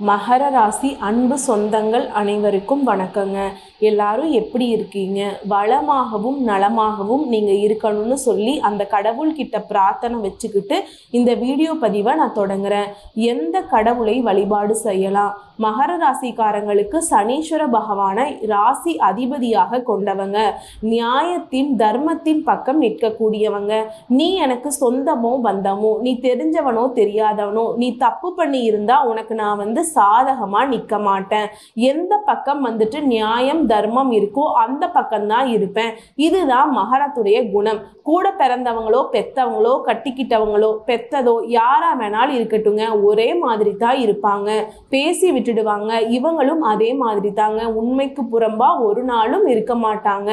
மகர ராசி அன்பு சொந்தங்கள் அனைவருக்கும் வணக்கங்க. எல்லாரும் எப்படி இருக்கீங்க? வளமாகவும் நலமாகவும் நீங்கள் இருக்கணும்னு சொல்லி அந்த கடவுள்கிட்ட பிரார்த்தனை வச்சுக்கிட்டு இந்த வீடியோ பதிவை நான் தொடங்குறேன். எந்த கடவுளை வழிபாடு செய்யலாம்? மகர ராசிக்காரங்களுக்கு சனீஸ்வர பகவானை ராசி அதிபதியாக கொண்டவங்க. நியாயத்தின் தர்மத்தின் பக்கம் நிற்கக்கூடியவங்க. நீ எனக்கு சொந்தமோ பந்தமோ நீ தெரிஞ்சவனோ தெரியாதவனோ நீ தப்பு பண்ணி இருந்தா உனக்கு நான் வந்து சாதகமா நிற்க மாட்டேன். எந்த பக்கம் வந்துட்டு நியாயம் தர்மம் இருக்கோ அந்த பக்கம்தான் இருப்பேன். இதுதான் மகரத்துடைய குணம். கூட பிறந்தவங்களோ பெத்தவங்களோ கட்டிக்கிட்டவங்களோ பெத்ததோ யாரா வேணாலும் இருக்கட்டுங்க. ஒரே மாதிரி தான் இருப்பாங்க. பேசி விட்டுடுவாங்க இவங்களும் அதே மாதிரி தாங்க உண்மைக்கு புறம்பா ஒரு நாளும் இருக்க மாட்டாங்க.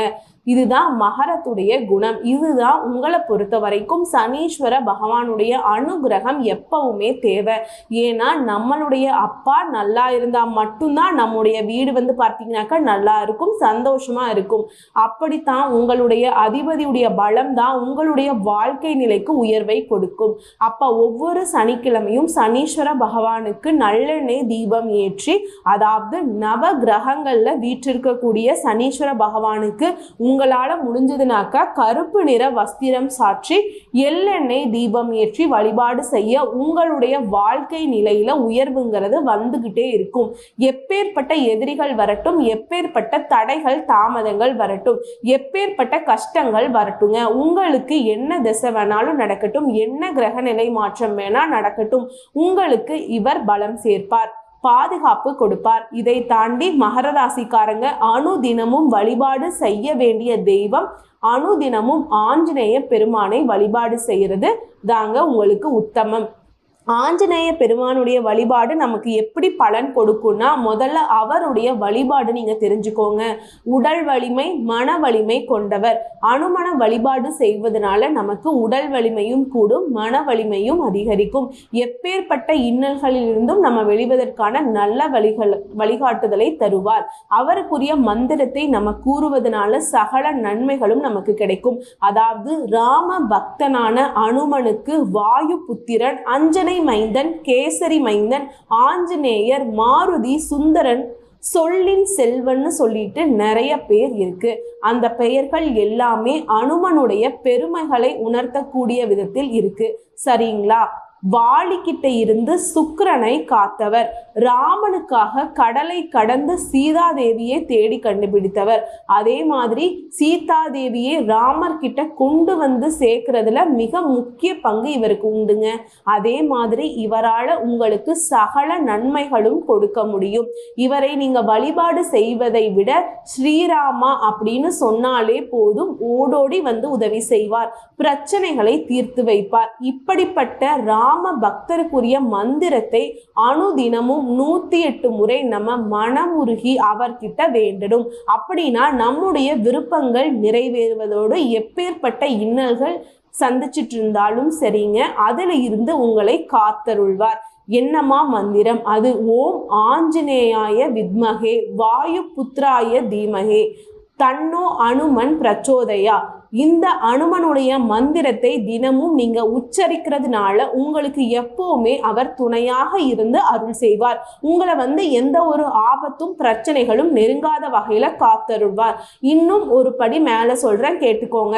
இதுதான் மகரத்துடைய குணம். இதுதான் உங்களை பொறுத்த வரைக்கும் சனீஸ்வர பகவானுடைய அனுகிரகம் எப்பவுமே தேவை. ஏன்னா நம்மளுடைய அப்பா நல்லா இருந்தால் மட்டும்தான் நம்முடைய வீடு வந்து பார்த்தீங்கன்னாக்கா நல்லா இருக்கும் சந்தோஷமா இருக்கும். அப்படித்தான் உங்களுடைய அதிபதியுடைய பலம் தான் உங்களுடைய வாழ்க்கை நிலைக்கு உயர்வை கொடுக்கும். அப்போ ஒவ்வொரு சனிக்கிழமையும் சனீஸ்வர பகவானுக்கு நல்லெண்ணெய் தீபம் ஏற்றி அதாவது நவ கிரகங்களில் வீற்றிருக்கக்கூடிய சனீஸ்வர பகவானுக்கு உங்களால முடிஞ்சதுனாக்கா கருப்பு நிற வஸ்திரம் சாற்றி எள்ளெண்ணெய் தீபம் ஏற்றி வழிபாடு செய்ய உங்களுடைய வாழ்க்கை நிலையில உயர்வுங்கிறது வந்துகிட்டே இருக்கும். எப்பேற்பட்ட எதிரிகள் வரட்டும் எப்பேற்பட்ட தடைகள் தாமதங்கள் வரட்டும் எப்பேற்பட்ட கஷ்டங்கள் வரட்டுங்க. உங்களுக்கு என்ன திசை வேணாலும் நடக்கட்டும் என்ன கிரக நிலை மாற்றம் வேணா நடக்கட்டும். உங்களுக்கு இவர் பலம் சேர்ப்பார். பாதுகாப்பு கொடுப்பார். இதை தாண்டி மகர ராசிக்காரங்க அனுதினமும் வழிபாடு செய்ய வேண்டிய தெய்வம். அனுதினமும் ஆஞ்சநேய பெருமானை வழிபாடு செய்கிறது தாங்க உங்களுக்கு உத்தமம். ஆஞ்சநேய பெருமானுடைய வழிபாடு நமக்கு எப்படி பலன் கொடுக்கும்னா முதல்ல அவருடைய வழிபாடு நீங்க தெரிஞ்சுக்கோங்க. உடல் வலிமை மன வலிமை கொண்டவர். அனுமன வழிபாடு செய்வதனால நமக்கு உடல் வலிமையும் கூடும் மன வலிமையும் அதிகரிக்கும். எப்பேற்பட்ட இன்னல்களில் இருந்தும் நம்ம வெளிவதற்கான நல்ல வழிகள் வழிகாட்டுதலை தருவார். அவருக்குரிய மந்திரத்தை நம்ம கூறுவதனால சகல நன்மைகளும் நமக்கு கிடைக்கும். அதாவது ராம பக்தனான அனுமனுக்கு வாயு புத்திரன் அஞ்சனை மைந்தன் கேசரி மைந்தன் ஆஞ்சநேயர் மாருதி சுந்தரன் சொல்லின் செல்வன்னு சொல்லிட்டு நிறைய பேர் இருக்கு. அந்த பெயர்கள் எல்லாமே அனுமனுடைய பெருமைகளை உணர்த்தக்கூடிய விதத்தில் இருக்கு. சரிங்களா? வாளிக்கிட்ட இருந்து சுக்கிரனை காத்தவர். ராமனுக்காக கடலை கடந்து சீதாதேவியை தேடி கண்டுபிடித்தவர். அதே மாதிரி சீதாதேவியை தேவியை ராமர்கிட்ட கொண்டு வந்து சேர்க்கறதுல மிக முக்கிய பங்கு இவருக்கு உண்டுங்க. அதே மாதிரி இவரால உங்களுக்கு சகல நன்மைகளும் கொடுக்க முடியும். இவரை நீங்க வழிபாடு செய்வதை விட ஸ்ரீராமா அப்படின்னு சொன்னாலே போதும் ஓடோடி வந்து உதவி செய்வார். பிரச்சனைகளை தீர்த்து வைப்பார். இப்படிப்பட்ட ராம பக்தருக்குரிய மந்திரத்தை அணுதினமும் நூத்தி எட்டு முறை நம்ம மனமுருகி அவர்கிட்ட வேண்டணும் அப்படின்னா நம்முடைய விருப்பங்கள் நிறைவேறுவதோடு எப்பேற்பட்ட இன்னல்கள் சந்திச்சிட்டு இருந்தாலும் சரிங்க அதுல இருந்து உங்களை காத்தருள்வார். என்னமா மந்திரம்? அது ஓம் ஆஞ்சநேயாய வித்மகே வாயு புத்ராய தீமகே தன்னோ அனுமன் பிரச்சோதயா. இந்த அனுமனுடைய மந்திரத்தை தினமும் நீங்க உச்சரிக்கிறதுனால உங்களுக்கு எப்பவுமே அவர் துணையாக இருந்து அருள் செய்வார். உங்களை வந்து எந்த ஒரு ஆபத்தும் பிரச்சனைகளும் நெருங்காத வகையில காத்தருள்வார். இன்னும் ஒரு படி மேல சொல்றேன் கேட்டுக்கோங்க.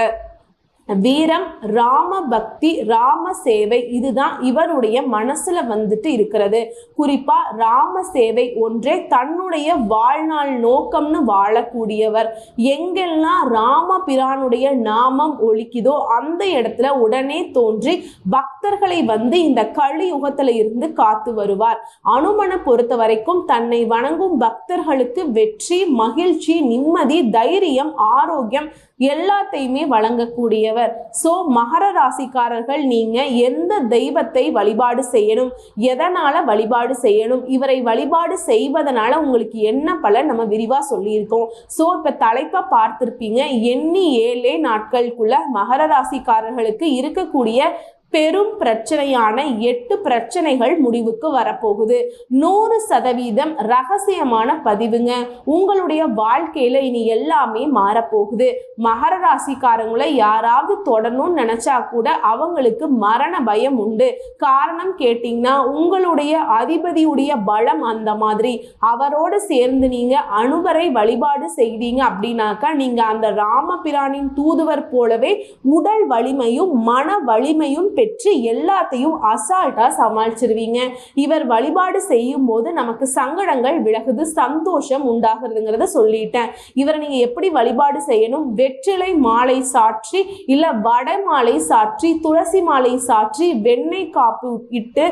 வீரம் ராம பக்தி ராம சேவை இதுதான் இவருடைய மனசுல வந்துட்டு இருக்கிறது. குறிப்பா ராம சேவை ஒன்றே தன்னுடைய வாழ்நாள் நோக்கம்னு வாழக்கூடியவர். எங்கெல்லாம் ராம பிரானுடைய நாமம் ஒழிக்குதோ அந்த இடத்துல உடனே தோன்றி பக்தர்களை வந்து இந்த கலியுகத்துல இருந்து காத்து வருவார். அனுமனை பொறுத்த வரைக்கும் தன்னை வணங்கும் பக்தர்களுக்கு வெற்றி மகிழ்ச்சி நிம்மதி தைரியம் ஆரோக்கியம் எல்லாத்தையுமே வழங்கக்கூடியவர். ஸோ மகர ராசிக்காரர்கள் நீங்கள் எந்த தெய்வத்தை வழிபாடு செய்யணும் எதனால் வழிபாடு செய்யணும் இவரை வழிபாடு செய்வதனால உங்களுக்கு என்ன பலன் நம்ம விரிவாக சொல்லியிருக்கோம். ஸோ இப்போ தலைப்பை பார்த்துருப்பீங்க எண்ணி ஏழே நாட்களுக்குள்ள மகர ராசிக்காரர்களுக்கு இருக்கக்கூடிய பெரும் பிரச்சனையான எட்டு பிரச்சனைகள் முடிவுக்கு வரப்போகுது. நூறு சதவீதம் ரகசியமான பதிவுங்க. உங்களுடைய வாழ்க்கையில இனி எல்லாமே மாறப்போகுது. மகர ராசிக்காரங்களை யாராவது தொடணும்னு நினைச்சா கூட அவங்களுக்கு மரண பயம் உண்டு. காரணம் கேட்டீங்கன்னா உங்களுடைய அதிபதியுடைய பலம் அந்த மாதிரி. அவரோடு சேர்ந்து நீங்க அனுபரை வழிபாடு செய்தீங்க அப்படின்னாக்கா நீங்க அந்த ராமபிரானின் தூதுவர் போலவே உடல் வலிமையும் மன வலிமையும் பெற்று எல்லாத்தையும் அசால்ட்டா சமாளிச்சிருவீங்க. இவர் வழிபாடு செய்யும் போது நமக்கு சங்கடங்கள் விலகுது சந்தோஷம் உண்டாகிறதுங்கிறத சொல்லிட்டேன். இவரை நீங்க எப்படி வழிபாடு செய்யணும்? வெற்றிலை மாலை சாற்றி இல்ல வடை மாலை சாற்றி துளசி மாலை சாற்றி வெண்ணெய் காப்பு இட்டு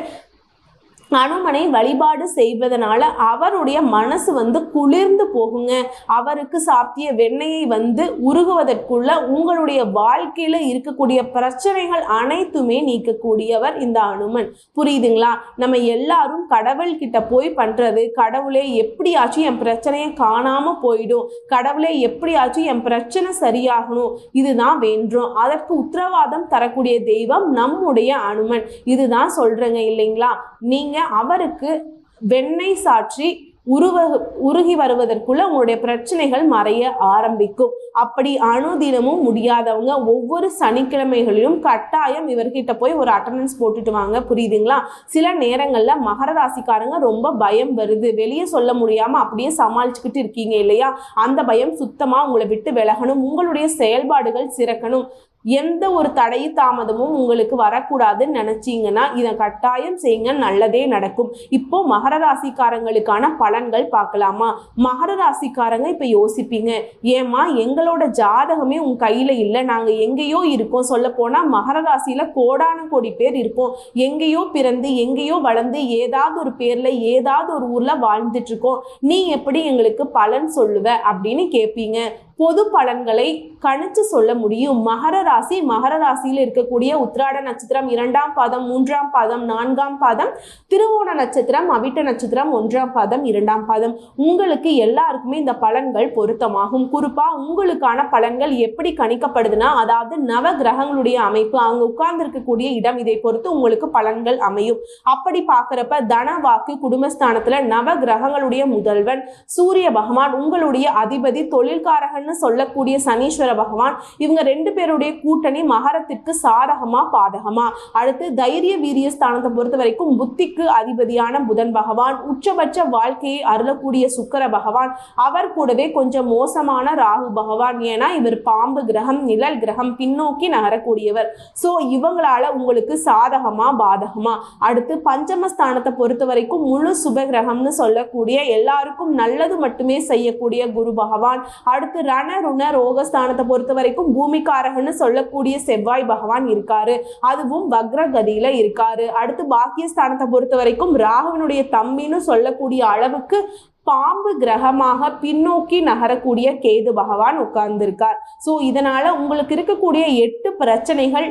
அனுமனை வழிபாடு செய்வதனால அவருடைய மனசு வந்து குளிர்ந்து போகுங்க. அவருக்கு சாப்பிய வெண்ணெயை வந்து உருகுவதற்குள்ள உங்களுடைய வாழ்க்கையில இருக்கக்கூடிய பிரச்சனைகள் அனைத்துமே நீக்கக்கூடியவர் இந்த அனுமன். புரியுதுங்களா? நம்ம எல்லாரும் கடவுள் கிட்ட போய் பண்றது கடவுளே எப்படியாச்சும் என் பிரச்சனையை காணாம போயிடும் கடவுளே எப்படியாச்சும் என் பிரச்சனை சரியாகணும் இதுதான் வேண்டும் அதற்கு உத்தரவாதம் தரக்கூடிய தெய்வம் நம்முடைய அனுமன். இதுதான் சொல்றேங்க இல்லைங்களா? நீங்க அவருக்கு வெண்ணெய் சாற்றி உருவ உருகி வருவதற்குள்ள உங்களுடைய பிரச்சனைகள் மறைய ஆரம்பிக்கும். அப்படி அணுதினமும் முடியாதவங்க ஒவ்வொரு சனிக்கிழமைகளிலும் கட்டாயம் இவர்கிட்ட போய் ஒரு அட்டண்டன்ஸ் போட்டுட்டு வாங்க. புரியுதுங்களா? சில நேரங்கள்ல மகர ராசிக்காரங்க ரொம்ப பயம் வருது. வெளியே சொல்ல முடியாம அப்படியே சமாளிச்சுக்கிட்டு இருக்கீங்க இல்லையா? அந்த பயம் சுத்தமா உங்களை விட்டு விலகணும். உங்களுடைய செயல்பாடுகள் சிறக்கணும். எந்த ஒரு தடை தாமதமும் உங்களுக்கு வரக்கூடாதுன்னு நினைச்சீங்கன்னா இதை கட்டாயம் செய்யுங்க நல்லதே நடக்கும். இப்போ மகர ராசிக்காரங்களுக்கான பலன்கள் பார்க்கலாமா? மகர ராசிக்காரங்க இப்போ யோசிப்பீங்க ஏமா எங்களோட ஜாதகமே உங்க கையில இல்லை நாங்க எங்கேயோ இருக்கோம். சொல்ல போனா மகர ராசியில கோடான கோடி பேர் இருப்போம். எங்கேயோ பிறந்து எங்கேயோ வளர்ந்து ஏதாவது ஒரு பேர்ல ஏதாவது ஒரு ஊர்ல வாழ்ந்துட்டு இருக்கோம். நீ எப்படி எங்களுக்கு பலன் சொல்லுவ அப்படின்னு கேட்பீங்க பொது பலன்களை கணிச்சு சொல்ல முடியும். மகர ராசி மகர ராசியில் இருக்கக்கூடிய உத்ராட நட்சத்திரம் இரண்டாம் பாதம் மூன்றாம் பாதம் நான்காம் பாதம் திருவோண நட்சத்திரம் அவிட்ட நட்சத்திரம் ஒன்றாம் பாதம் இரண்டாம் பாதம். உங்களுக்கு எல்லாருக்குமே இந்த பலன்கள் பொருத்தமாகும். குறிப்பா உங்களுக்கான பலன்கள் எப்படி கணிக்கப்படுதுன்னா அதாவது நவ கிரகங்களுடைய அமைப்பு அவங்க உட்கார்ந்து இருக்கக்கூடிய இடம் இதை பொறுத்து உங்களுக்கு பலன்கள் அமையும். அப்படி பார்க்குறப்ப தன வாக்கு குடும்பஸ்தானத்துல நவ கிரகங்களுடைய முதல்வன் சூரிய பகவான் உங்களுடைய அதிபதி தொழில்காரகன் தொழில்காரகன்னு சொல்லக்கூடிய சனீஸ்வர பகவான் இவங்க ரெண்டு பேருடைய கூட்டணி மகரத்திற்கு சாதகமா பாதகமா? அடுத்து தைரிய வீரிய ஸ்தானத்தை பொறுத்த வரைக்கும் புத்திக்கு அதிபதியான புதன் பகவான் உச்சபட்ச வாழ்க்கையை அருளக்கூடிய சுக்கர பகவான் அவர் கூடவே கொஞ்சம் மோசமான ராகு பகவான் ஏன்னா இவர் பாம்பு கிரகம் நிழல் கிரகம் பின்னோக்கி நகரக்கூடியவர். ஸோ இவங்களால உங்களுக்கு சாதகமா பாதகமா? அடுத்து பஞ்சமஸ்தானத்தை பொறுத்த வரைக்கும் முழு சுப கிரகம்னு சொல்லக்கூடிய எல்லாருக்கும் நல்லது மட்டுமே செய்யக்கூடிய குரு பகவான். அடுத்து ரண ருண ரோகஸ்தானத்தை பொறுத்த வரைக்கும் பூமிக்காரகன்னு சொல்லக்கூடிய செவ்வாய் பகவான் இருக்காரு. அதுவும் வக்ரகதியில இருக்காரு. அடுத்து பாக்கியஸ்தானத்தை பொறுத்த வரைக்கும் ராகுவனுடைய தம்பின்னு சொல்லக்கூடிய அளவுக்கு பாம்பு கிரகமாக பின்னோக்கி நகரக்கூடிய கேது பகவான் உட்கார்ந்திருக்கார். ஸோ இதனால உங்களுக்கு இருக்கக்கூடிய எட்டு பிரச்சனைகள்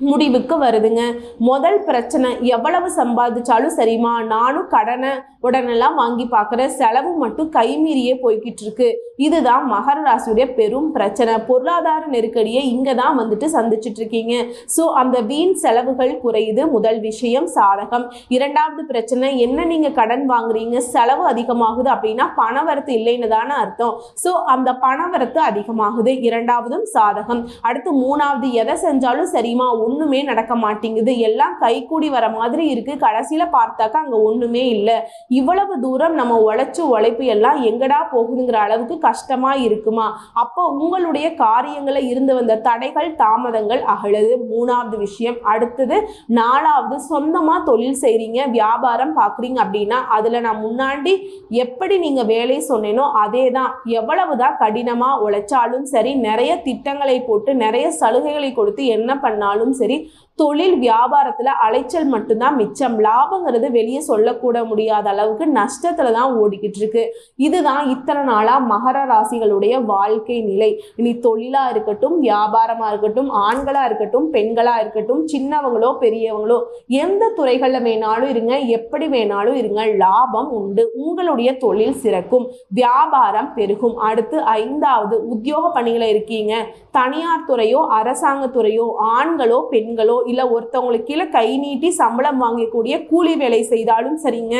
முடிவுக்கு வருதுங்க. முதல் பிரச்சனை எவ்வளவு சம்பாதிச்சாலும் சரிம்மா நானும் கடனை உடனெல்லாம் வாங்கி பார்க்குறேன். செலவு மட்டும் கைமீறியே போய்கிட்டு இருக்கு. இதுதான் மகர ராசியுடைய பெரும் பிரச்சனை. பொருளாதார நெருக்கடியை இங்கே தான் வந்துட்டு சந்திச்சுட்டு இருக்கீங்க ஸோ அந்த வீண் செலவுகள் குறையுது. முதல் விஷயம் சாதகம். இரண்டாவது பிரச்சனை என்ன நீங்கள் கடன் வாங்குறீங்க? செலவு அதிகமாகுது அப்படின்னா பணவரத்து இல்லைன்னு தானே அர்த்தம். ஸோ அந்த பணவரத்து அதிகமாகுது. இரண்டாவதும் சாதகம். அடுத்து மூணாவது எதை செஞ்சாலும் சரிம்மா ஒன்றுமே நடக்க மாட்டேங்குது. எல்லாம் கைகூடி வர மாதிரி இருக்குது கடைசியில் பார்த்தாக்கா அங்கே ஒன்றுமே இல்லை. இவ்வளவு தூரம் நம்ம உழைச்சு உழைப்பு எல்லாம் எங்கடா போகுதுங்கிற அளவுக்கு கஷ்டமா இருக்குமா? அப்போ உங்களுடைய காரியங்களை இருந்து வந்த தடைகள் தாமதங்கள் அகழுது மூணாவது விஷயம். அடுத்தது நாலாவது சொந்தமா தொழில் செய்றீங்க வியாபாரம் பார்க்குறீங்க அப்படின்னா அதுல நான் முன்னாடி எப்படி நீங்க வேலை சொன்னேனோ அதே தான் எவ்வளவுதான் கடினமா உழைச்சாலும் சரி நிறைய திட்டங்களை போட்டு நிறைய சலுகைகளை கொடுத்து என்ன பண்ணாலும் சரி தொழில் வியாபாரத்தில் அலைச்சல் மட்டும்தான் மிச்சம். லாபங்கிறது வெளியே சொல்லக்கூட முடியாத அளவுக்கு நஷ்டத்தில் தான் ஓடிக்கிட்டு இருக்கு. இதுதான் இத்தனை நாளாக மகர ராசிகளுடைய வாழ்க்கை நிலை. இனி தொழிலாக இருக்கட்டும் வியாபாரமாக இருக்கட்டும் ஆண்களாக இருக்கட்டும் பெண்களாக இருக்கட்டும் சின்னவங்களோ பெரியவங்களோ எந்த துறைகளில் வேணாலும் இருங்க எப்படி வேணாலும் இருங்க. லாபம் உண்டு. உங்களுடைய தொழில் சிறக்கும். வியாபாரம் பெருகும். அடுத்து ஐந்தாவது உத்தியோக பணிகளை இருக்கீங்க. தனியார் துறையோ அரசாங்க துறையோ ஆண்களோ பெண்களோ இல்லை ஒருத்தவங்களுக்கு கீழே கை நீட்டி சம்பளம் வாங்கக்கூடிய கூலி வேலை செய்தாலும் சரிங்க.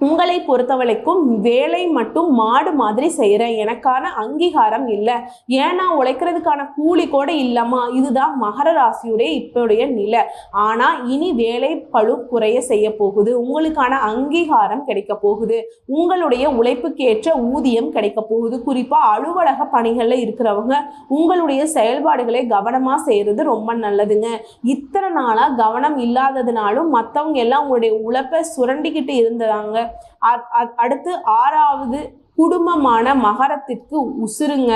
உங்களை பொறுத்தவரைக்கும் வேலை மட்டும் மாடு மாதிரி செய்கிறேன் எனக்கான அங்கீகாரம் இல்லை. ஏன்னா உழைக்கிறதுக்கான கூலி கூட இல்லைம்மா? இதுதான் மகர ராசியுடைய இப்போடைய நிலை. ஆனால் இனி வேலை பழு குறைய செய்ய போகுது. உங்களுக்கான அங்கீகாரம் கிடைக்க போகுது. உங்களுடைய உழைப்புக்கேற்ற ஊதியம் கிடைக்க போகுது. குறிப்பாக அலுவலக பணிகளில் இருக்கிறவங்க உங்களுடைய செயல்பாடுகளை கவனமாக செய்கிறது ரொம்ப நல்லதுங்க. இத்தனை நாளாக கவனம் இல்லாததுனாலும் மற்றவங்க எல்லாம் உங்களுடைய உழைப்பை சுரண்டிக்கிட்டு இருந்ததாங்க. அடுத்து ஆறாவது குடும்பமான மகரத்திற்கு உசுருங்க.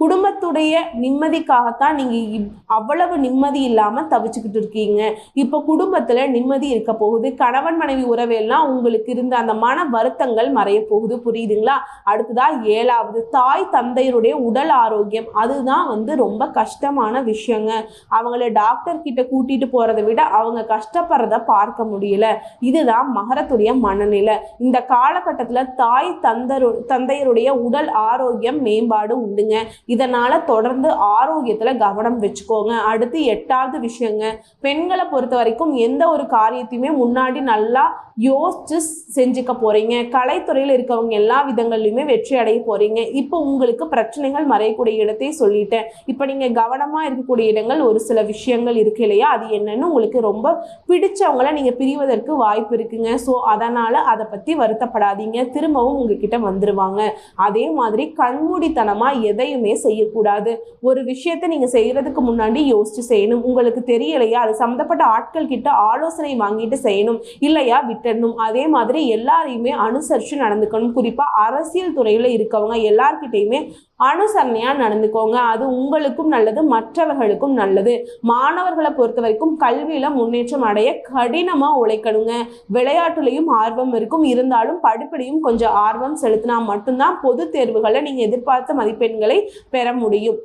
குடும்பத்துடைய நிம்மதிக்காகத்தான் நீங்க அவ்வளவு நிம்மதி இல்லாம தவிச்சுக்கிட்டு இருக்கீங்க. இப்போ குடும்பத்துல நிம்மதி இருக்க போகுது. கணவன் மனைவி உறவெல்லாம் உங்களுக்கு இருந்த அந்த மன வருத்தங்கள் மறைய போகுது. புரியுதுங்களா? அடுத்ததா ஏழாவது தாய் தந்தையருடைய உடல் ஆரோக்கியம். அதுதான் வந்து ரொம்ப கஷ்டமான விஷயங்க. அவங்கள டாக்டர் கிட்ட கூட்டிட்டு போறதை விட அவங்க கஷ்டப்படுறத பார்க்க முடியல. இதுதான் மகரத்துடைய மனநிலை. இந்த காலகட்டத்துல தாய் தந்தரு தந்தையருடைய உடல் ஆரோக்கியம் மேம்பாடு உண்டுங்க. இதனால தொடர்ந்து ஆரோக்கியத்துல கவனம் வச்சுக்கோங்க. அடுத்து எட்டாவது விஷயங்க பெண்களை பொறுத்த வரைக்கும் எந்த ஒரு காரியத்தையுமே முன்னாடி நல்லா யோசிச்சு செஞ்சுக்க போறீங்க. கலைத்துறையில் இருக்கவங்க எல்லா விதங்கள்லையுமே வெற்றி அடைய போறீங்க. இப்போ உங்களுக்கு பிரச்சனைகள் மறையக்கூடிய இடத்தை சொல்லிட்டேன். இப்போ நீங்க கவனமா இருக்கக்கூடிய இடங்கள் ஒரு சில விஷயங்கள் இருக்கு இல்லையா? அது என்னன்னு உங்களுக்கு ரொம்ப பிடிச்சவங்கள நீங்க பிரிவதற்கு வாய்ப்பு இருக்குங்க. ஸோ அதனால அதை பத்தி வருத்தப்படாதீங்க. திரும்பவும் உங்ககிட்ட வந்துருவாங்க. அதே மாதிரி கண்மூடித்தனமா எதையுமே செய்யக்கூடாது. ஒரு விஷயத்தை நீங்க செய்யறதுக்கு முன்னாடி யோசிச்சு செய்யணும். உங்களுக்கு தெரியலையா? அது சம்மந்தப்பட்ட ஆட்கள் கிட்ட ஆலோசனை வாங்கிட்டு செய்யணும். இல்லையா? விட்டுடணும் அதே மாதிரி எல்லாரையுமே அனுசரித்து நடந்துக்கணும். குறிப்பா அரசியல் துறையில இருக்கவங்க எல்லார்கிட்டையுமே அனுசரணையாக நடந்துக்கோங்க. அது உங்களுக்கும் நல்லது மற்றவர்களுக்கும் நல்லது. மாணவர்களை பொறுத்த வரைக்கும் கல்வியில் முன்னேற்றம் அடைய கடினமாக உழைக்கணுங்க. விளையாட்டுலையும் ஆர்வம் இருக்கும். இருந்தாலும் படிப்பிலையும் கொஞ்சம் ஆர்வம் செலுத்தினா மட்டும்தான் பொது தேர்வுகளை நீங்கள் எதிர்பார்த்த மதிப்பெண்களை பெற முடியும்.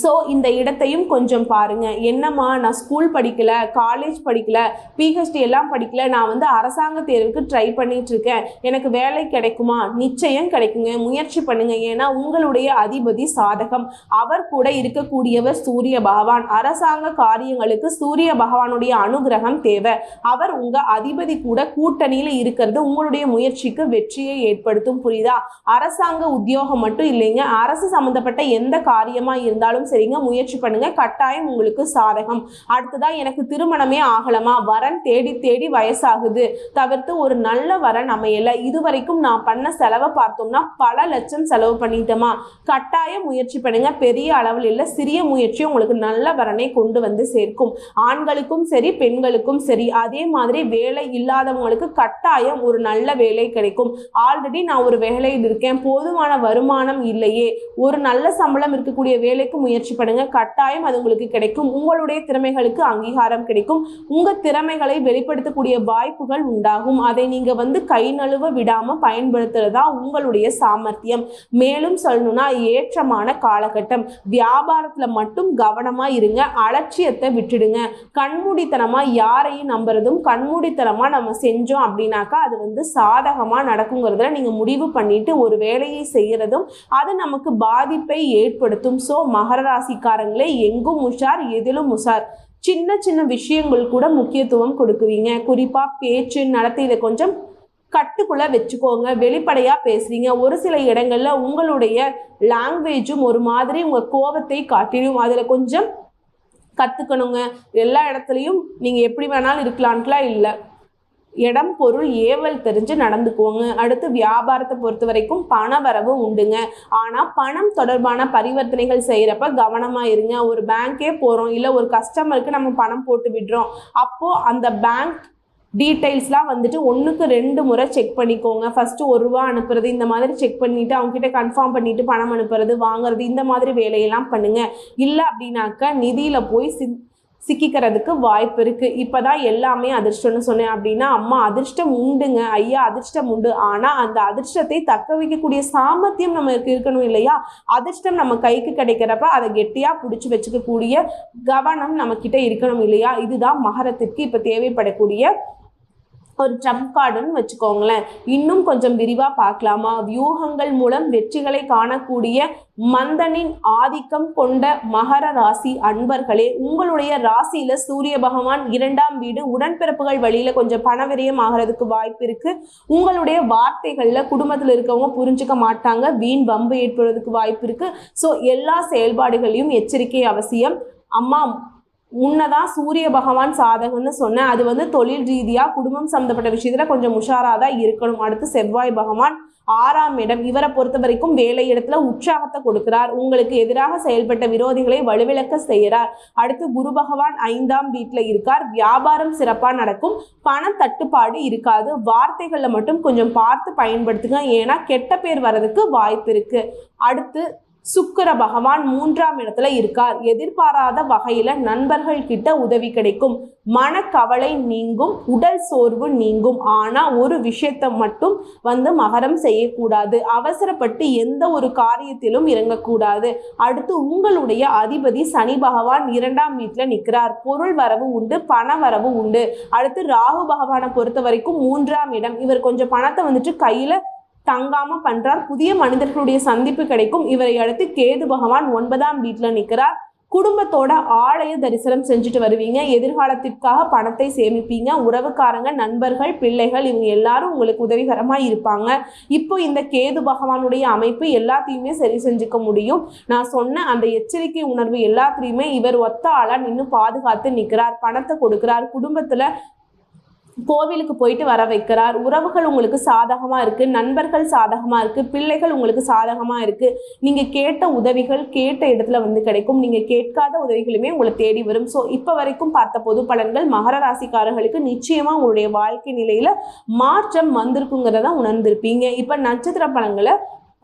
ஸோ இந்த இடத்தையும் கொஞ்சம் பாருங்க. என்னம்மா நான் ஸ்கூல் படிக்கல காலேஜ் படிக்கல பிஹெச்டி எல்லாம் படிக்கல நான் வந்து அரசாங்க தேர்வுக்கு ட்ரை பண்ணிகிட்ருக்கேன் எனக்கு வேலை கிடைக்குமா? நிச்சயம் கிடைக்குங்க. முயற்சி பண்ணுங்கள் ஏன்னா உங்களுடைய அதிபதி சாதகம். அவர் கூட இருக்கக்கூடியவர் சூரிய பகவான். அரசாங்க காரியங்களுக்கு சூரிய பகவானுடைய அனுகிரகம் தேவை. அவர் உங்கள் அதிபதி கூட கூட்டணியில் இருக்கிறது உங்களுடைய முயற்சிக்கு வெற்றியை ஏற்படுத்தும். புரியுதா? அரசாங்க உத்தியோகம் மட்டும் இல்லைங்க. அரசு சம்மந்தப்பட்ட எந்த காரியமாக இருந்தாலும் சரிங்க முயற்சி பண்ணுங்க. கட்டாயம் உங்களுக்கு சாதகம். அடுத்ததா எனக்கு திருமணமே ஆகலமா? வரன் தேடி தேடி வயசாகுது. தவிர்த்து ஒரு நல்ல வரன் அமையல. இதுவரைக்கும் நான் பண்ண செலவை பார்த்தோம்னா பல லட்சம் செலவு பண்ணிட்டோமா கட்டாயம் முயற்சி பண்ணுங்க. பெரிய அளவில் இல்லை சிறிய முயற்சி உங்களுக்கு நல்ல வரனை கொண்டு வந்து சேர்க்கும். ஆண்களுக்கும் சரி பெண்களுக்கும் சரி அதே மாதிரி வேலை இல்லாதவங்களுக்கு கட்டாயம் ஒரு நல்ல வேலை கிடைக்கும். ஆல்ரெடி நான் ஒரு வேலையில் இருக்கேன். போதுமான வருமானம் இல்லையே. ஒரு நல்ல சம்பளம் இருக்கக்கூடிய வேலைக்கு முயற்சி பண்ணுங்க. கட்டாயம் அது உங்களுக்கு கிடைக்கும். உங்களுடைய திறமைகளுக்கு அங்கீகாரம் கிடைக்கும். உங்க திறமைகளை வெளிப்படுத்தக்கூடிய வாய்ப்புகள் உண்டாகும். அதை நீங்க வந்து கை நழுவ விடாம பயன்படுத்துறதா உங்களுடைய சாமர்த்தியம். மேலும் சொல்லணும்னா ஏற்றமான காலகட்டம். வியாபாரத்துல மட்டும் கவனமா இருங்க. அலட்சியத்தை விட்டுடுங்க. கண்மூடித்தனமா யாரையும் நம்புறதும் கண்மூடித்தனமா நம்ம செஞ்சோம் அப்படின்னாக்கா அது வந்து சாதகமா நடக்குங்கிறதுல நீங்க முடிவு பண்ணிட்டு ஒரு வேலையை செய்யறதும் அது நமக்கு பாதிப்பை ஏற்படுத்தும். ஸோ மகர ராசிக்காரங்களே எங்கும் உஷார் எதிலும் உஷார். சின்ன சின்ன விஷயங்கள் கூட முக்கியத்துவம் கொடுக்குவீங்க. குறிப்பாக பேச்சு நடத்தை இதை கொஞ்சம் கட்டுக்குள்ள வச்சுக்கோங்க. வெளிப்படையாக பேசுறீங்க. ஒரு சில இடங்களில் உங்களுடைய லாங்குவேஜும் ஒரு மாதிரி உங்கள் கோபத்தை காட்டிடும். அதில் கொஞ்சம் கற்றுக்கணுங்க எல்லா இடத்துலையும் நீங்கள் எப்படி வேணாலும் இருக்கலான்ட்டுலாம் இல்லை. இடம் பொருள் ஏவல் தெரிஞ்சு நடந்துக்குவோங்க. அடுத்து வியாபாரத்தை பொறுத்த வரைக்கும் பண வரவு உண்டுங்க. ஆனால் பணம் தொடர்பான பரிவர்த்தனைகள் செய்கிறப்ப கவனமாக இருங்க. ஒரு பேங்க்கே போகிறோம் இல்லை ஒரு கஸ்டமருக்கு நம்ம பணம் போட்டு விடுறோம் அப்போது அந்த பேங்க் டீட்டெயில்ஸ்லாம் வந்துட்டு ஒன்றுக்கு ரெண்டு முறை செக் பண்ணிக்கோங்க. ஃபஸ்ட்டு ஒரு ரூபா அனுப்புறது இந்த மாதிரி செக் பண்ணிவிட்டு அவங்ககிட்ட கன்ஃபார்ம் பண்ணிவிட்டு பணம் அனுப்புறது வாங்குறது இந்த மாதிரி வேலையெல்லாம் பண்ணுங்கள் இல்லை அப்படின்னாக்க நிதியில் போய் சி சிக்கிக்கிறதுக்கு வாய்ப்பு இருக்குது இப்போ தான் எல்லாமே அதிர்ஷ்டம்னு சொன்னேன் அப்படின்னா அம்மா அதிர்ஷ்டம் உண்டுங்க ஐயா அதிர்ஷ்டம் உண்டு. ஆனால் அந்த அதிர்ஷ்டத்தை தக்க வைக்கக்கூடிய சாமர்த்தியம் நமக்கு இருக்கணும் இல்லையா? அதிர்ஷ்டம் நம்ம கைக்கு கிடைக்கிறப்ப அதை கெட்டியாக பிடிச்சி வச்சுக்கக்கூடிய கவனம் நம்மக்கிட்ட இருக்கணும் இல்லையா? இதுதான் மகரத்திற்கு இப்போ தேவைப்படக்கூடிய ஒரு ட்ரம்ப் கார்டுன்னு வச்சுக்கோங்களேன். இன்னும் கொஞ்சம் விரிவாக பார்க்கலாமா? வியூகங்கள் மூலம் வெற்றிகளை காணக்கூடிய மந்தனின் ஆதிக்கம் கொண்ட மகர ராசி அன்பர்களே உங்களுடைய ராசியில சூரிய பகவான் இரண்டாம் வீடு உடன்பிறப்புகள் வழியில கொஞ்சம் பணவிரயம் ஆகிறதுக்கு வாய்ப்பு இருக்கு. உங்களுடைய வார்த்தைகள்ல குடும்பத்தில் இருக்கவங்க புரிஞ்சுக்க மாட்டாங்க வீண் வம்பு ஏற்படுறதுக்கு வாய்ப்பு இருக்கு. ஸோ எல்லா செயல்பாடுகளையும் எச்சரிக்கை அவசியம். அம்மா உன்னதான் சூரிய பகவான் சாதகம்னு சொன்னேன். அது வந்து தொழில் ரீதியாக குடும்பம் சம்மந்தப்பட்ட விஷயத்தில் கொஞ்சம் உஷாராக தான் இருக்கணும். அடுத்து செவ்வாய் பகவான் ஆறாம் இடம். இவரை பொறுத்த வரைக்கும் வேலை இடத்துல உற்சாகத்தை கொடுக்கிறார். உங்களுக்கு எதிராக செயல்பட்ட விரோதிகளை வலுவிழக்க செய்கிறார். அடுத்து குரு பகவான் ஐந்தாம் வீட்டில் இருக்கார். வியாபாரம் சிறப்பாக நடக்கும். பண தட்டுப்பாடு இருக்காது. வார்த்தைகளில் மட்டும் கொஞ்சம் பார்த்து பயன்படுத்துங்க. ஏன்னா கெட்ட பேர் வர்றதுக்கு வாய்ப்பு இருக்கு. அடுத்து சுக்கிர பகவான் மூன்றாம் இடத்துல இருக்கார். எதிர்பாராத வகையில நண்பர்கள் கிட்ட உதவி கிடைக்கும். மனக்கவலை நீங்கும் உடல் சோர்வு நீங்கும். ஆனா ஒரு விஷயத்தை மட்டும் வந்து மகரம் செய்யக்கூடாது. அவசரப்பட்டு எந்த ஒரு காரியத்திலும் இறங்கக்கூடாது. அடுத்து உங்களுடைய அதிபதி சனி பகவான் இரண்டாம் வீட்டில் நிற்கிறார் பொருள் வரவு உண்டு பண வரவு உண்டு. அடுத்து ராகு பகவானை பொறுத்த வரைக்கும் மூன்றாம் இடம். இவர் கொஞ்சம் பணத்தை வந்துட்டு கையில தங்காம பண்றார். புதிய மனிதர்களுடைய சந்திப்பு கிடைக்கும். இவரை அடுத்து கேது பகவான் ஒன்பதாம் வீட்டுல நிற்கிறார். குடும்பத்தோட ஆலய தரிசனம் செஞ்சுட்டு வருவீங்க. எதிர்காலத்திற்காக பணத்தை சேமிப்பீங்க. உறவுக்காரங்க நண்பர்கள் பிள்ளைகள் இவங்க எல்லாரும் உங்களுக்கு உதவிகரமா இருப்பாங்க. இப்போ இந்த கேது பகவானுடைய அமைப்பு எல்லாத்தையுமே சரி செஞ்சுக்க முடியும். நான் சொன்ன அந்த எச்சரிக்கை உணர்வு எல்லாத்துலேயுமே இவர் ஒத்த ஆளா நின்று பாதுகாத்து நிற்கிறார் பணத்தை கொடுக்கிறார். குடும்பத்துல கோவிலுக்கு போயிட்டு வர வைக்கிறார். உறவுகள் உங்களுக்கு சாதகமாக இருக்குது நண்பர்கள் சாதகமாக இருக்குது பிள்ளைகள் உங்களுக்கு சாதகமாக இருக்குது நீங்கள் கேட்ட உதவிகள் கேட்ட இடத்துல வந்து கிடைக்கும். நீங்கள் கேட்காத உதவிகளுமே உங்களை தேடி வரும். ஸோ இப்போ வரைக்கும் பார்த்த பொது பலன்கள் மகர ராசிக்காரர்களுக்கு நிச்சயமாக உங்களுடைய வாழ்க்கை நிலையில் மாற்றம் வந்திருக்குங்கிறத உணர்ந்திருப்பீங்க. இப்போ நட்சத்திர பலன்களை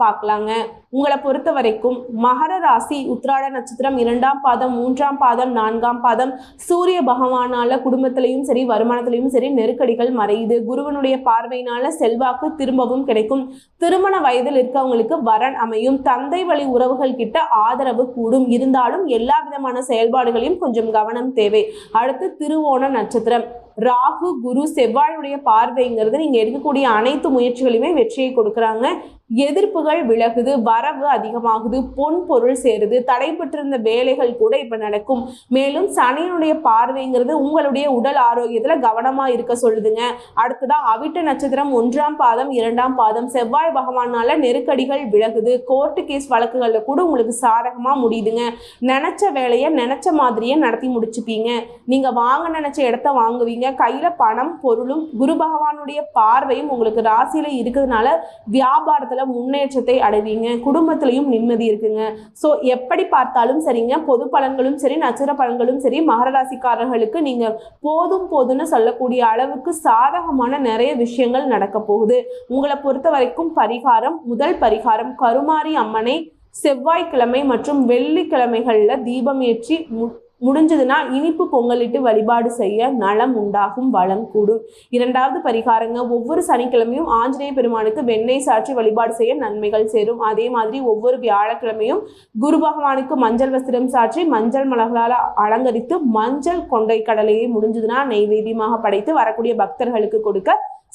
பார்க்கலாங்க. உங்களை பொறுத்த வரைக்கும் மகர ராசி உத்ராட நட்சத்திரம் இரண்டாம் பாதம் மூன்றாம் பாதம் நான்காம் பாதம் சூரிய பகவானால குடும்பத்திலையும் சரி வருமானத்திலையும் சரி நெருக்கடிகள் மறையுது. குருவனுடைய பார்வையினால செல்வாக்கு திரும்பவும் கிடைக்கும். திருமண வயதில் இருக்கவங்களுக்கு வரன் அமையும். தந்தை வழி உறவுகள் கிட்ட ஆதரவு கூடும். இருந்தாலும் எல்லா விதமான செயல்பாடுகளையும் கொஞ்சம் கவனம் தேவை. அடுத்து திருவோண நட்சத்திரம். ராகு குரு செவ்வாயுடைய பார்வைங்கிறது நீங்க எடுக்கக்கூடிய அனைத்து முயற்சிகளுமே வெற்றியை கொடுக்குறாங்க. எதிர்ப்புகள் விலகுது வரவு அதிகமாகுது பொன் பொருள் சேருது தடைபெற்றிருந்த வேலைகள் கூட இப்ப நடக்கும். மேலும் சனியினுடைய பார்வைங்கிறது உங்களுடைய உடல் ஆரோக்கியத்துல கவனமா இருக்க சொல்லுதுங்க. அடுத்ததாக அவிட்ட நட்சத்திரம் ஒன்றாம் பாதம் இரண்டாம் பாதம் செவ்வாய் பகவானால நெருக்கடிகள் விலகுது. கோர்ட்டு கேஸ் வழக்குகள்ல கூட உங்களுக்கு சாதகமா முடியுதுங்க. நினைச்ச வேலையை நினைச்ச மாதிரியே நடத்தி முடிச்சுப்பீங்க. நீங்க வாங்க நினைச்ச இடத்த வாங்குவீங்க. கையில பணம் பொருளும் குரு பகவானுடைய பார்வையும் உங்களுக்கு ராசியில இருக்கிறதுனால வியாபாரத்துல முன்னேற்றத்தை அடைவீங்க. குடும்பத்திலையும் நிம்மதி இருக்குங்க. ஸோ எப்படி பார்த்தாலும் சரிங்க. பொது பலன்களும் சரி நட்சத்திர பலன்களும் சரி மகர நீங்கள் நீங்க போதும் போதும்னு சொல்லக்கூடிய அளவுக்கு சாதகமான நிறைய விஷயங்கள் நடக்க போகுது. உங்களை பொறுத்த வரைக்கும் பரிகாரம் முதல் பரிகாரம் கருமாரி அம்மனை செவ்வாய்க்கிழமை மற்றும் வெள்ளிக்கிழமைகளில் தீபம் ஏற்றி மு முடிஞ்சதுன்னா இனிப்பு பொங்கலிட்டு வழிபாடு செய்ய நலம் உண்டாகும் வளம் கூடும். இரண்டாவது பரிகாரங்க ஒவ்வொரு சனிக்கிழமையும் ஆஞ்சநேய பெருமானுக்கு வெண்ணெய் சாற்றி வழிபாடு செய்ய நன்மைகள் சேரும். அதே மாதிரி ஒவ்வொரு வியாழக்கிழமையும் குரு பகவானுக்கு மஞ்சள் வஸ்திரம் சாற்றி மஞ்சள் மலர்களால் அலங்கரித்து மஞ்சள் கொண்டை கடலையை முடிஞ்சதுன்னா நெய்வேதியமாக படைத்து வரக்கூடிய பக்தர்களுக்கு கொடுக்க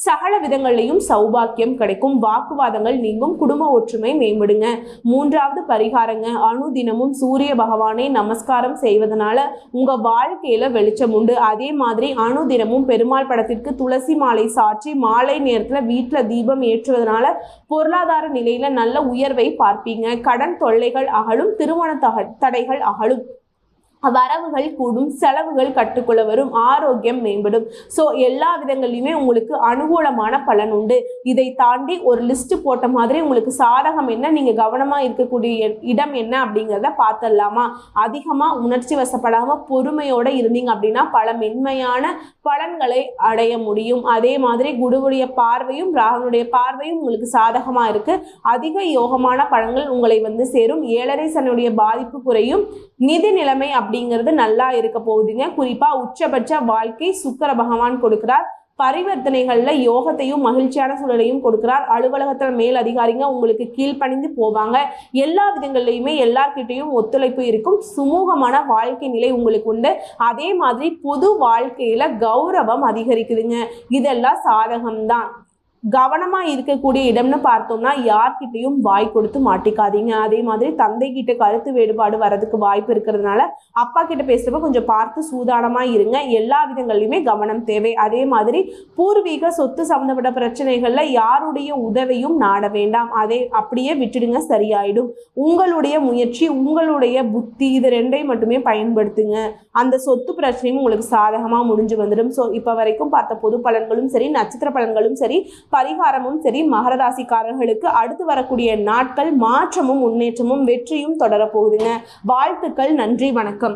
சகல விதங்கள்லையும் சௌபாக்கியம் கிடைக்கும். வாக்குவாதங்கள் நீங்கும். குடும்ப ஒற்றுமை மேம்படுங்க. மூன்றாவது பரிகாரங்க. அனுதினமும் சூரிய பகவானை நமஸ்காரம் செய்வதனால உங்க வாழ்க்கையில வெளிச்சம் உண்டு. அதே மாதிரி அனுதினமும் பெருமாள் படத்திற்கு துளசி மாலை சாற்றி மாலை நேரத்துல வீட்டுல தீபம் ஏற்றுவதனால பொருளாதார நிலையில நல்ல உயர்வை பார்ப்பீங்க. கடன் தொல்லைகள் அகலும். திருமண தடைகள் அகலும். வரவுகள் கூடும் செலவுகள் கட்டுக்குள்ள வரும் ஆரோக்கியம் மேம்படும். ஸோ எல்லா விதங்கள்லையுமே உங்களுக்கு அனுகூலமான பலன் உண்டு. இதை தாண்டி ஒரு லிஸ்ட் போட்ட மாதிரி உங்களுக்கு சாதகம் என்ன நீங்கள் கவனமாக இருக்கக்கூடிய இடம் என்ன அப்படிங்கிறத பார்த்துடலாமா? அதிகமாக உணர்ச்சி வசப்படாமல் பொறுமையோடு இருந்தீங்க அப்படின்னா பல மென்மையான பலன்களை அடைய முடியும். அதே மாதிரி குருவுடைய பார்வையும் ராகனுடைய பார்வையும் உங்களுக்கு சாதகமாக இருக்குது அதிக யோகமான பழங்கள் உங்களை வந்து சேரும். ஏழரை சனுடைய பாதிப்பு குறையும். நிதி நிலைமை அப்படிங்கிறது நல்லா இருக்க போகுதுங்க. குறிப்பாக உச்சபட்ச வாழ்க்கை சுக்கர பகவான் கொடுக்கிறார். பரிவர்த்தனைகளில் யோகத்தையும் மகிழ்ச்சியான சூழலையும் கொடுக்கிறார். அலுவலகத்தில் மேல் அதிகாரிங்க உங்களுக்கு கீழ்ப்பணிந்து போவாங்க. எல்லா விதங்கள்லையுமே எல்லார்கிட்டையும் ஒத்துழைப்பு இருக்கும். சுமூகமான வாழ்க்கை நிலை உங்களுக்கு உண்டு. அதே மாதிரி பொது வாழ்க்கையில் கௌரவம் அதிகரிக்குதுங்க. இதெல்லாம் சாதகம்தான். கவனமா இருக்கக்கூடிய இடம்னு பார்த்தோம்னா யார்கிட்டயும் வாய் கொடுத்து மாட்டிக்காதீங்க. அதே மாதிரி தந்தை கிட்ட கருத்து வேறுபாடு வரதுக்கு வாய்ப்பு இருக்கிறதுனால அப்பா கிட்ட பேசுறப்ப கொஞ்சம் பார்த்து சூதானமா இருங்க. எல்லா விதங்கள்லையுமே கவனம் தேவை. அதே மாதிரி பூர்வீக சொத்து சம்மந்தப்பட்ட பிரச்சனைகள்ல யாருடைய உதவியும் நாட வேண்டாம். அதை அப்படியே விட்டுடுங்க சரியாயிடும். உங்களுடைய முயற்சி உங்களுடைய புத்தி இது ரெண்டையும் மட்டுமே பயன்படுத்துங்க. அந்த சொத்து பிரச்சனையும் உங்களுக்கு சாதகமா முடிஞ்சு வந்துடும். ஸோ இப்போ வரைக்கும் பார்த்த பொது பலன்களும் சரி நட்சத்திர பலன்களும் சரி பரிகாரமும் சரி மகர ராசிக்காரர்களுக்கு அடுத்து வரக்கூடிய நாட்கள் மாற்றமும் முன்னேற்றமும் வெற்றியும் தொடரப்போகுதுங்க வாழ்த்துக்கள் நன்றி வணக்கம்.